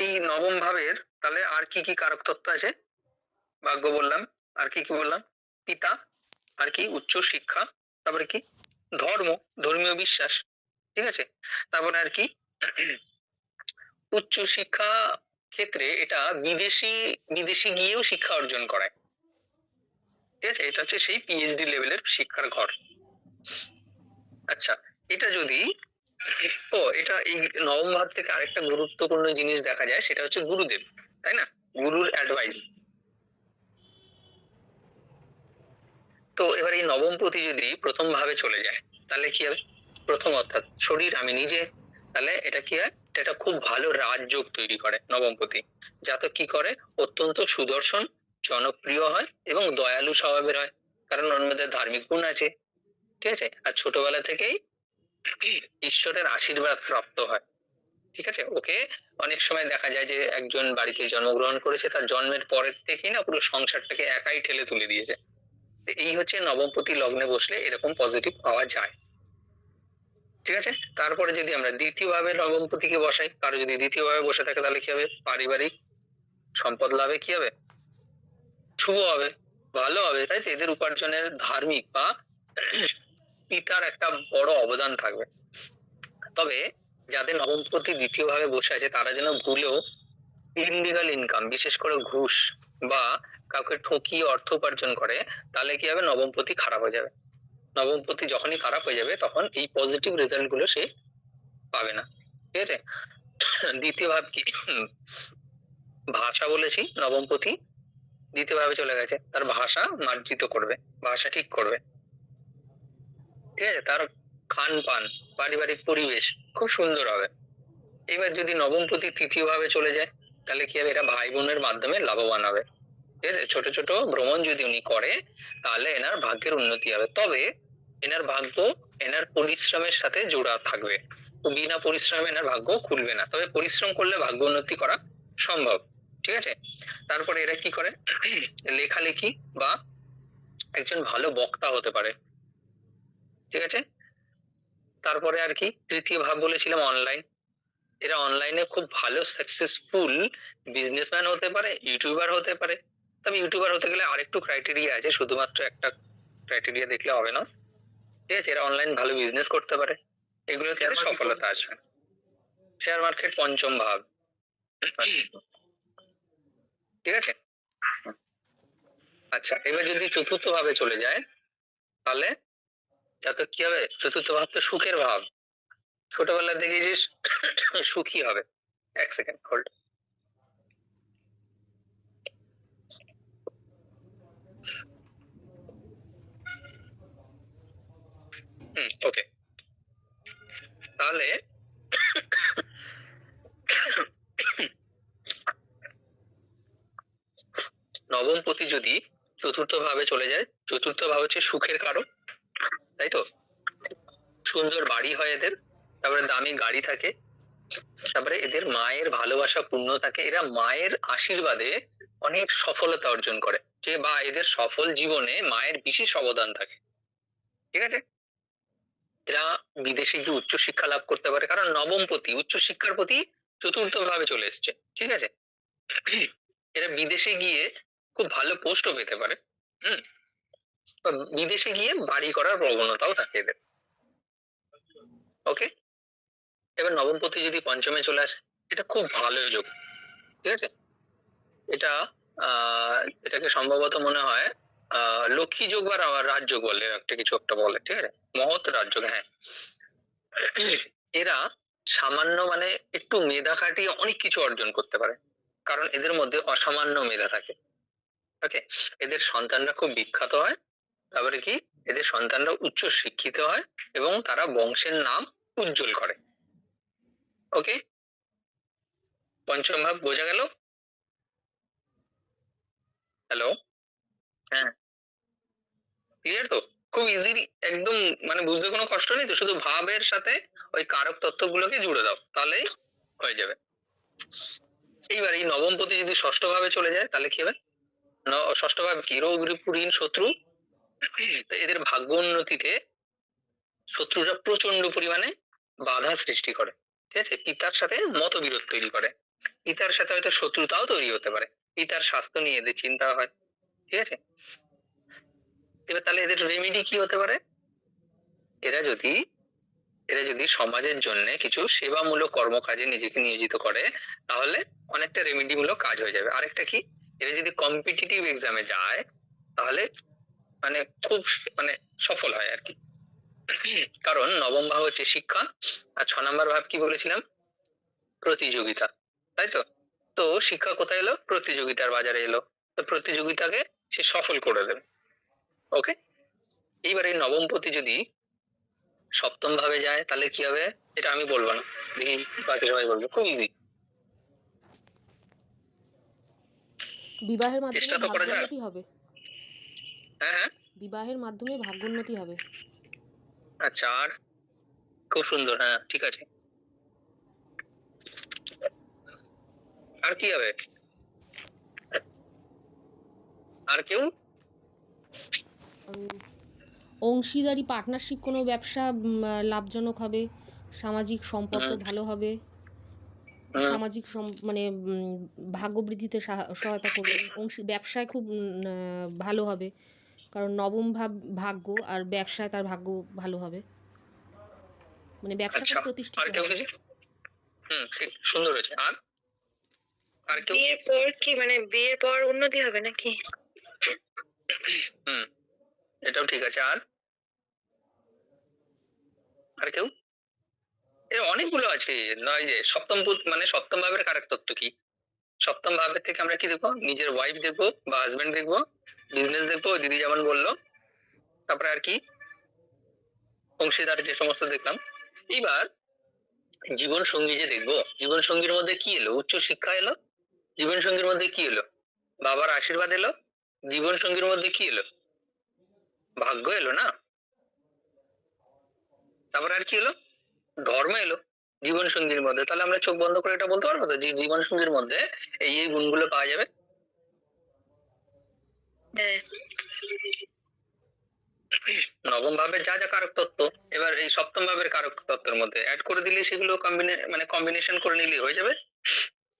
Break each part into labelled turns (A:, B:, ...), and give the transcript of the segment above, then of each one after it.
A: এই নবম ভাবের তাহলে আর কি কি কারক তত্ত্ব আছে? ভাগ্য বললাম, আর কি কি বললাম? পিতা, আর কি উচ্চ শিক্ষা, তারপরে কি? ধর্ম, ধর্মীয় বিশ্বাস, ঠিক আছে? তারপরে আর কি? উচ্চ শিক্ষা ক্ষেত্রে এটা বিদেশি বিদেশি গিয়েও শিক্ষা অর্জন করায়। ঠিক আছে? এটা হচ্ছে সেই পিএইচডি লেভেলের শিক্ষার ঘর। আচ্ছা এটা যদি ও এটা এই নবম ভাব থেকে আরেকটা গুরুত্বপূর্ণ জিনিস দেখা যায়, সেটা হচ্ছে গুরুদেব, তাই না? গুরুর অ্যাডভাইস তো এবার এই নবমপতি যদি প্রথম ভাবে চলে যায়, তাহলে কি হবে? প্রথম অর্থাৎ শরীর আমি নিজে, তাহলে এটা কি হয়? এটা খুব ভালো রাজযোগ তৈরি করে নবমপতি জাতক কি করে? অত্যন্ত সুদর্শন, জনপ্রিয় হয় এবং দয়ালু স্বভাবের হয়, কারণ ওর মধ্যে ধার্মিক গুণ আছে, ঠিক আছে? আর ছোটবেলা থেকেই ঈশ্বরের আশীর্বাদ প্রাপ্ত হয়। ঠিক আছে? ওকে? অনেক সময় দেখা যায় যে একজন বাড়িতে জন্মগ্রহণ করেছে, তার জন্মের পরের থেকেই না পুরো সংসারটাকে একাই ঠেলে তুলে দিয়েছে। এই হচ্ছে নবমপতি লগ্নে বসলে এরকম পজিটিভ পাওয়া যায়। ঠিক আছে? তারপরে যদি আমরা দ্বিতীয়ভাবে নবমপতিকে বসাই, কারও যদি দ্বিতীয়ভাবে বসে থাকে তাহলে কি হবে? পারিবারিক সম্পদ লাভে কি হবে? শুভ হবে, ভালো হবে, তাই তো? এদের উপার্জনের ধার্মিক বা পিতার একটা বড় অবদান থাকবে। তবে যাদের নবমপতি দ্বিতীয় ভাবে বসে আছে, তারা যেন ভুলেও ইলিগাল ইনকাম, বিশেষ করে ঘুষ বা কাউকে ঠকিয়ে অর্থ উপার্জন করে, তাহলে কি হবে? নবমপতি খারাপ হয়ে যাবে। নবমপতি যখনই খারাপ হয়ে যাবে, তখন এই পজিটিভ রেজাল্টগুলো সে পাবে না। ঠিক আছে? দ্বিতীয় ভাব কি? ভাষা বলেছি নবমপতি দ্বিতীয় ভাবে চলে গেছে। তার ভাষা মার্জিত করবে, ভাষা ঠিক করবে। ঠিক আছে? তার খান পান, পারিবারিক পরিবেশ, খুব সুন্দর হবে। এবার যদি নবমপতি তৃতীয় ভাবে চলে যায়, তাহলে কি হবে? এটা ভাই বোনের মাধ্যমে লাভবান হবে। ঠিক আছে? ছোট ছোট ভ্রমণ যদি উনি করে তাহলে এনার ভাগ্যের উন্নতি হবে। তবে এনার ভাগ্য এনার পরিশ্রমের সাথে জোড়া থাকবে। বিনা পরিশ্রমে এনার ভাগ্য খুলবে না। তবে পরিশ্রম করলে ভাগ্য উন্নতি করা সম্ভব। ঠিক আছে? তারপরে এরা কি করে? লেখালেখি বা একজন ভালো বক্তা হতে পারে। ঠিক আছে? তারপরে আর কি তৃতীয় ভাগ বলেছিলাম অনলাইন এরা অনলাইনে খুব ভালো সাকসেসফুল বিজনেসম্যান হতে পারে ইউটিউবার হতে পারে। তবে ইউটিউবার হতে গেলে আরেকটু ক্রাইটেরিয়া আছে শুধুমাত্র একটা ক্রাইটেরিয়া দেখলে হবে না। ঠিক আছে? এরা অনলাইন ভালো বিজনেস করতে পারে। এগুলো থেকে সফলতা আসবে। শেয়ার মার্কেট পঞ্চম ভাগ ঠিক আছে? আচ্ছা এবার যদি চতুর্থ ভাবে চলে যায় তাহলে যাতে কি হবে? চতুর্থ ভাব তো সুখের ভাব। ছোটবেলা থেকে যে সুখী হবে। এক সেকেন্ড হোল্ড ওকে তাহলে নবমপতি যদি চতুর্থ ভাবে চলে যায়, চতুর্থ ভাব হচ্ছে সুখের কারক তাই তো সুন্দর বাড়ি হয় এদের, তারপরে দামি গাড়ি থাকে, তারপরে এদের মায়ের ভালোবাসা পূর্ণ থাকে, এরা মায়ের আশীর্বাদে অনেক সফলতা অর্জন করে, যে বা এদের সফল জীবনে মায়ের বিশেষ অবদান থাকে, ঠিক আছে? এরা বিদেশে গিয়ে উচ্চ শিক্ষা লাভ করতে পারে, কারণ নবমপতি উচ্চ শিক্ষার প্রতি চতুর্থ ভাবে চলে এসছে, ঠিক আছে? এরা বিদেশে গিয়ে খুব ভালো পোস্টও পেতে পারে, হুম? বিদেশে গিয়ে বাড়ি করার প্রবণতাও থাকে এদের। ওকে এবার নবমপতি যদি পঞ্চমে চলে আসে, এটা খুব ভালো যোগ, ঠিক আছে? এটা এটাকে সম্ভবত মনে হয় লক্ষ্মী যোগ বা রাজযোগ বলে একটা কিছু একটা বলে, ঠিক আছে? মহৎ রাজযোগ হ্যাঁ। এরা সামান্য মানে একটু মেধা খাটিয়ে অনেক কিছু অর্জন করতে পারে, কারণ এদের মধ্যে অসামান্য মেধা থাকে। ওকে এদের সন্তানরা খুব বিখ্যাত হয় তারপরে কি? এদের সন্তানরা উচ্চ শিক্ষিত হয় এবং তারা বংশের নাম উজ্জ্বল করে। ওকে পঞ্চম ভাব বোঝা গেল? হ্যালো হ্যাঁ। ক্লিয়ার তো? খুব ইজিলি একদম মানে বুঝতে কোনো কষ্ট নেই তো? শুধু ভাবের সাথে ওই কারক তত্ত্বগুলোকে জুড়ে দাও, তাহলেই হয়ে যাবে। এইবার এই নবমপতি যদি ষষ্ঠ ভাবে চলে যায়, তাহলে কি হবে? ষষ্ঠ ভাব কি? রোগ ঋণ, শত্রু এদের ভাগ্য উন্নতিতে শত্রুরা প্রচণ্ড পরিমাণে বাধা সৃষ্টি করে, ঠিক আছে? পিতার সাথে মতবিরোধ তৈরি করে। পিতার সাথে হয়তো শত্রুতাও তৈরি হতে পারে। পিতার স্বাস্থ্য নিয়ে এদের চিন্তা হয়, ঠিক আছে? এবার তাহলে এদের রেমেডি কি হতে পারে? এরা যদি এরা যদি সমাজের জন্য কিছু সেবামূলক কর্মকাজে নিজেকে নিয়োজিত করে, তাহলে অনেকটা রেমেডি মূলক কাজ হয়ে যাবে। আরেকটা কি? এরা যদি কম্পিটিটিভ এক্সামে যায়, তাহলে মানে খুব মানে সফল হয় আর কি। কারণ নবম ভাব হচ্ছে শিক্ষা আর ছ নম্বর ভাব কি বলেছিলাম? প্রতিযোগিতা তাই তো? তো শিক্ষা কোথায় এলো? প্রতিযোগিতার বাজারে এলো। তো প্রতিযোগিতাকে সে সফল করে দেবে। ওকে এইবার এই নবমপতি যদি সপ্তম ভাবে যায় তাহলে কি হবে? এটা আমি বলব না। দেখি বাকি সবাই বলবে। খুব ইজি
B: বিবাহের মাধ্যমে
A: চেষ্টা তো করা যায়।
B: ভাগ্যোন্নতি হবে। বিবাহের মাধ্যমে ভাগ্যোন্নতি হবে।
A: আচ্ছা আর? খুব সুন্দর হ্যাঁ ঠিক আছে। আর কি হবে? আর কেউ?
B: অংশীদারি পার্টনারশিপ কোনো ব্যবসা লাভজনক হবে সামাজিক সম্পর্ক ভালো হবে সামাজিক মানে ভাগ্য বৃদ্ধিতে সাহা- সহায়তা করবে অংশী ব্যবসায় খুব ভালো হবে। কারণ নবম ভাব ভাগ্য আর ব্যবসায় তার ভাগ্য ভালো হবে। মানে ব্যবসা
A: আচ্ছা
B: প্রতিষ্ঠিত হবে।
A: হুম ঠিক সুন্দর হয়েছে। আর? আর
C: বিয়ের পর কি মানে বিয়ের পর উন্নতি হবে নাকি?
A: হুম এটাও ঠিক আছে। আর? আর কেউ? এ অনেকগুলো আছে। নয় যে সপ্তম মানে সপ্তম ভাবের কারক তত্ত্ব কি? সপ্তম ভাবের থেকে আমরা কি দেখব? নিজের ওয়াইফ দেখব বা হাজবেন্ড দেখব বিজনেস দেখব, দিদি যেমন বলল। তারপরে আর কি? অংশীদার যে সমস্ত দেখলাম। এইবার জীবন সঙ্গী যে দেখব জীবন সঙ্গীর মধ্যে কি এলো? উচ্চ শিক্ষা এলো জীবন সঙ্গীর মধ্যে কি এলো? বাবার আশীর্বাদ এলো জীবন সঙ্গীর মধ্যে কি এলো? ভাগ্য এলো না? তারপর আর কি এলো? ধর্ম এলো। জীবন সঙ্গীর মধ্যে। তাহলে আমরা চোখ বন্ধ করে এটা বলতে পারব তো? যে জীবন সঙ্গীর মধ্যে এই এই গুণগুলো পাওয়া যাবে?
C: হ্যাঁ।
A: নবম ভাবের যা যা কারক তত্ত্ব এবার এই সপ্তম ভাবের কারক তত্ত্বের মধ্যে অ্যাড করে দিলে সেগুলো কম্বিনে মানে কম্বিনেশন করে নিলে হয়ে যাবে।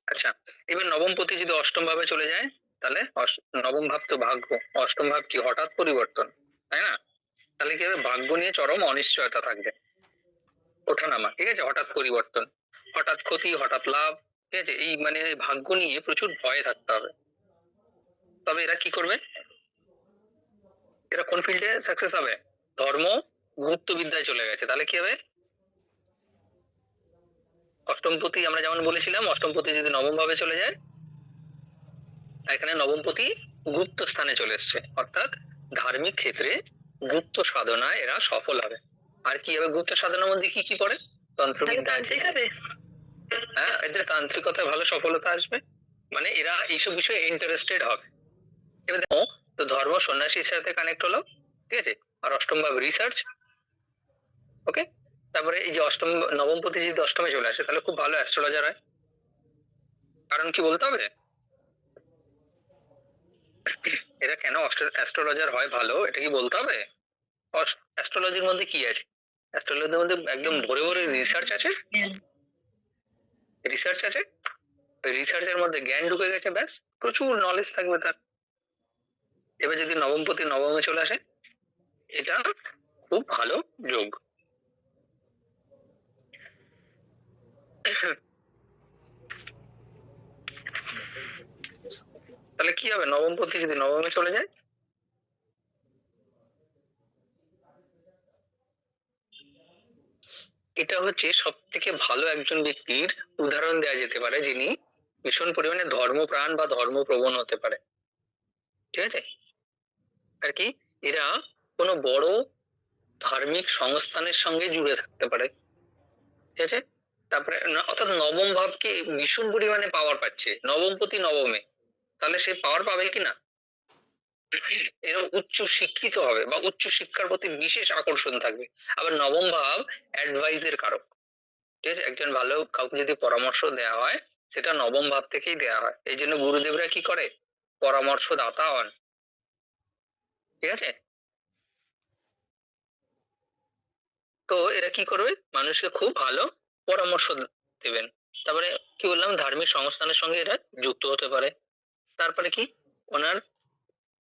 A: আচ্ছা এবার নবম পতি যদি অষ্টম ভাবে চলে যায় তাহলে নবম ভাব তো ভাগ্য। অষ্টম ভাব কি? হঠাৎ পরিবর্তন তাই না? তাহলে কি হবে? ভাগ্য নিয়ে চরম অনিশ্চয়তা থাকবে। ওঠানামা, ঠিক আছে? হঠাৎ পরিবর্তন, হঠাৎ ক্ষতি, হঠাৎ লাভ, ঠিক আছে? এই মানে ভাগ্য নিয়ে প্রচুর ভয়ে থাকতে হবে। তবে এরা কি করবে? এরা কোন ফিল্ডে সাকসেস হবে? ধর্ম বিদ্যায় চলে গেছে। তাহলে কি হবে? অষ্টমপতি আমরা যেমন বলেছিলাম অষ্টমপতি যদি নবম ভাবে চলে যায়, এখানে নবমপতি গুপ্ত স্থানে চলে এসছে। অর্থাৎ ধার্মিক ক্ষেত্রে গুপ্ত সাধনায় এরা সফল হবে। আর কি হবে গুপ্ত সাধনার মধ্যে কি কি পড়ে? তন্ত্রবিদ্যা আছে। হ্যাঁ এদের তান্ত্রিকতায় ভালো সফলতা আসবে। মানে এরা এইসব বিষয়ে ইন্টারেস্টেড হবে। এবার দেখো তো ধর্ম সন্ন্যাসীর সাথে কানেক্ট হলো ঠিক আছে? আর অষ্টম ভাব রিসার্চ ওকে তারপরে এই যে অষ্টম নবমপতি যদি অষ্টমে চলে আসে তাহলে খুব ভালো অ্যাস্ট্রোলজার হয়। কারণ কি বলতে হবে? এরা কেন অ্যাস্ট্রোলজার হয় ভালো এটা কি বলতে হবে? অ্যাস্ট্রোলজির মধ্যে কি আছে? অ্যাস্ট্রোলজির মধ্যে একদম ভরে ভরে রিসার্চ আছে?
C: হ্যাঁ।
A: রিসার্চ আছে? ওই রিসার্চের মধ্যে জ্ঞান ঢুকে গেছে ব্যাস। প্রচুর নলেজ থাকবে তার। এবার যদি নবমপতি নবমে চলে আসে এটা খুব ভালো যোগ। তাহলে কি হবে? নবমপতি যদি নবমে চলে যায় এটা হচ্ছে সব থেকে ভালো একজন ব্যক্তির উদাহরণ দেওয়া যেতে পারে, যিনি ভীষণ পরিমাণে ধর্মপ্রাণ বা ধর্মপ্রবণ হতে পারে। ঠিক আছে? আর কি? এরা কোনো বড় ধার্মিক সংস্থানের সঙ্গে জুড়ে থাকতে পারে। ঠিক আছে? তারপরে ন- অর্থাৎ নবম ভাবকে ভীষণ পরিমাণে পাওয়ার পাচ্ছে। নবমপতি নবমে। তাহলে সে পাওয়ার পাবে কিনা এরকম উচ্চ শিক্ষিত হবে বা উচ্চ শিক্ষার প্রতি বিশেষ আকর্ষণ থাকবে। আবার নবম ভাব অ্যাডভাইসের কারক। ঠিক আছে? একজন ভালো কাউকে যদি পরামর্শ দেওয়া হয়, সেটা নবম ভাব থেকেই দেওয়া হয়। এই জন্য গুরুদেবরা কি করে? পরামর্শ দাতা হন। ঠিক আছে? তো এরা কি করবে? মানুষকে খুব ভালো পরামর্শ দেবেন। তারপরে কি বললাম? ধার্মিক সংস্থানের সঙ্গে এরা যুক্ত হতে পারে। তারপরে কি? ওনার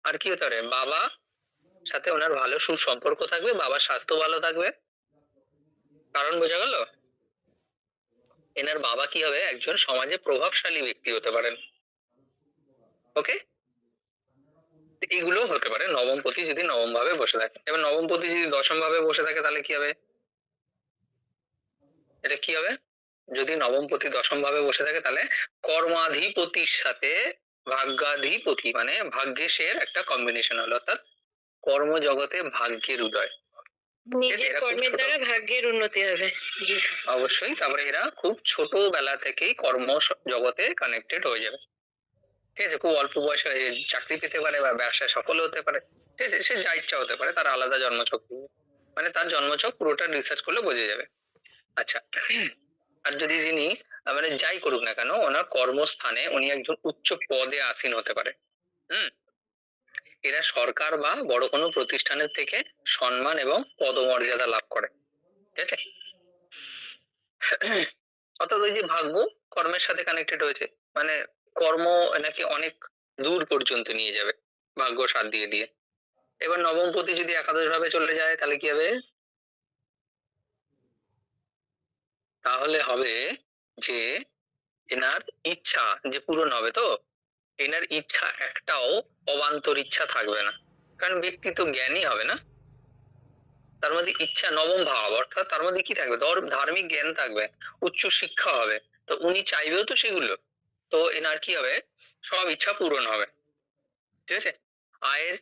A: আর কি হতে পারে? বাবা সাথে ওনার ভালো সুসম্পর্ক থাকবে, বাবার স্বাস্থ্য ভালো থাকবে। কারণ বোঝা গেল, এনার বাবা কি হবে? একজন সমাজে প্রভাবশালী ব্যক্তি হতে পারেন। ওকে এগুলো হতে পারে। নবমপতি যদি নবম ভাবে বসে থাকে। এবার নবমপতি যদি দশম ভাবে বসে থাকে, তাহলে কি হবে? এটা কি হবে? যদি নবমপতি দশম ভাবে বসে থাকে, তাহলে কর্মাধিপতির সাথে ভাগ্যাধিপতি মানে ভাগ্যেশের একটা কম্বিনেশন হলো অর্থাৎ কর্মজগতে ভাগ্যের উদয়।
C: নিজের কর্মের দ্বারা ভাগ্যের উন্নতি হবে।
A: অবশ্যই তারপরে এরা খুব ছোটবেলা থেকেই কর্ম জগতে কানেক্টেড হয়ে যাবে। ঠিক আছে খুব অল্প বয়সে চাকরি পেতে পারে বা ব্যবসায় সফল হতে পারে। ঠিক আছে সে যা ইচ্ছা হতে পারে তার আলাদা জন্মছক থাকবে। মানে তার জন্মছক পুরোটা রিসার্চ করলে বোঝা যাবে। আচ্ছা আর যদি যিনি মানে যাই করুক না কেন ওনার কর্মস্থানে উনি একজন উচ্চ পদে আসীন হতে পারে। হুম? এরা সরকার বা বড় কোনো প্রতিষ্ঠানের থেকে সম্মান এবং পদমর্যাদা লাভ করে। ঠিক আছে? অর্থাৎ ওই যে ভাগ্য কর্মের সাথে কানেক্টেড হয়েছে মানে কর্ম নাকি অনেক দূর পর্যন্ত নিয়ে যাবে ভাগ্য সাথ দিয়ে দিয়ে। এবার নবম নবমপতি যদি একাদশ ভাবে চলে যায় তাহলে কি হবে? তাহলে হবে যে এনার ইচ্ছা, যে পূরণ হবে তো? এনার ইচ্ছা একটাও অবান্তর ইচ্ছা থাকবে না। কারণ ব্যক্তি তো জ্ঞানী হবে না? তার মধ্যে ইচ্ছা নবম ভাব, অর্থাৎ তার মধ্যে কি থাকবে? ধার্মিক জ্ঞান থাকবে, উচ্চ শিক্ষা হবে। তো উনি চাইবেও তো সেগুলো। তো এনার কি হবে? সব ইচ্ছা পূরণ হবে। ঠিক আছে? আয়ের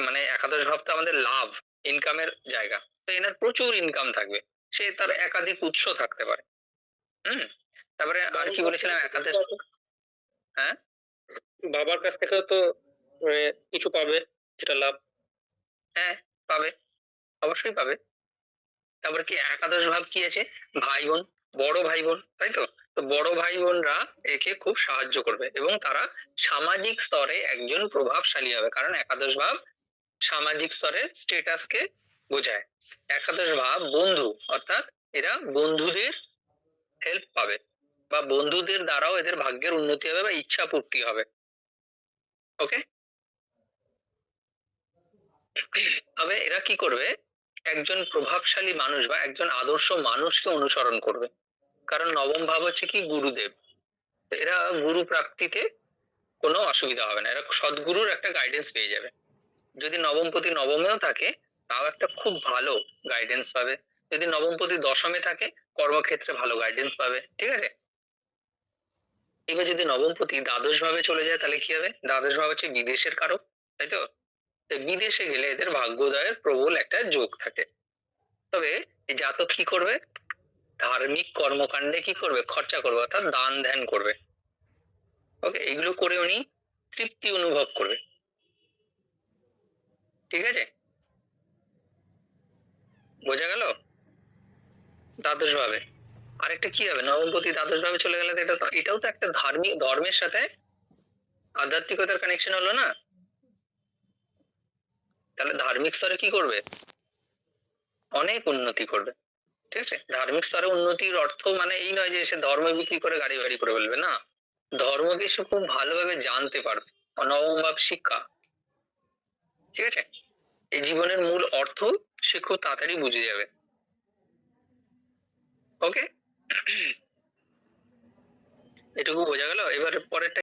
A: মানে একাদশ ভাব তো আমাদের লাভ ইনকামের জায়গা। তো এনার প্রচুর ইনকাম থাকবে। সে তার একাধিক উৎস থাকতে পারে। হুম? তারপরে আর কি বলেছিলাম একাদশ হ্যাঁ?
D: বাবার কাছ থেকেও তো কিছু পাবে যেটা লাভ।
A: হ্যাঁ পাবে। অবশ্যই পাবে। তারপর কি একাদশ ভাব কি আছে? ভাই বোন বড় ভাই বোন তাই তো? তো বড় ভাই বোনরা একে খুব সাহায্য করবে এবং তারা সামাজিক স্তরে একজন প্রভাবশালী হবে কারণ একাদশ ভাব সামাজিক স্তরের স্টেটাসকে বোঝায়। একাদশ ভাব বন্ধু, অর্থাৎ এরা বন্ধুদের হেল্প পাবে বা বন্ধুদের দ্বারাও এদের ভাগ্যের উন্নতি হবে বা ইচ্ছা পূর্তি হবে। ওকে তবে এরা কি করবে? একজন প্রভাবশালী মানুষ বা একজন আদর্শ মানুষকে অনুসরণ করবে। কারণ নবম ভাব হচ্ছে কি? গুরুদেব। এরা গুরু প্রাপ্তিতে কোনো অসুবিধা হবে না। এরা সদ্গুরুর একটা গাইডেন্স পেয়ে যাবে। যদি নবম নবমপতি নবমেও থাকে তাও একটা খুব ভালো গাইডেন্স পাবে। যদি নবমপতি দশমে থাকে, কর্মক্ষেত্রে ভালো গাইডেন্স পাবে, ঠিক আছে? এবার যদি নবমপতি দ্বাদশ ভাবে চলে যায়, তাহলে কি হবে? দ্বাদশ ভাব হচ্ছে বিদেশের কারক তাই তো? বিদেশে গেলে এদের ভাগ্যোদয়ের প্রবল একটা যোগ থাকে। তবে জাতক কি করবে? ধার্মিক কর্মকাণ্ডে কি করবে? খরচা করবে, অর্থাৎ দান ধ্যান করবে। ওকে এগুলো করে উনি তৃপ্তি অনুভব করবে। ঠিক আছে? বোঝা গেল? দ্বাদশ ভাবে আরেকটা কি হবে? নবমপতি দ্বাদশ ভাবে চলে গেলে এটা এটাও তো একটা ধার্মিক ধর্মের সাথে আধ্যাত্মিকতার কানেকশন হলো না? তাহলে ধার্মিক স্তরে কি করবে? অনেক উন্নতি করবে। ঠিক আছে? ধার্মিক স্তরে উন্নতির অর্থ মানে এই নয় যে সে ধর্ম বিক্রি করে গাড়ি বাড়ি করে ফেলবে, না। ধর্মকে সে খুব ভালোভাবে জানতে পারবে। নবম ভাব শিক্ষা। ঠিক আছে? এই জীবনের মূল অর্থ সে খুব তাড়াতাড়ি বুঝে যাবে। ওকে এটুকু বোঝা গেল? এবার পরেরটা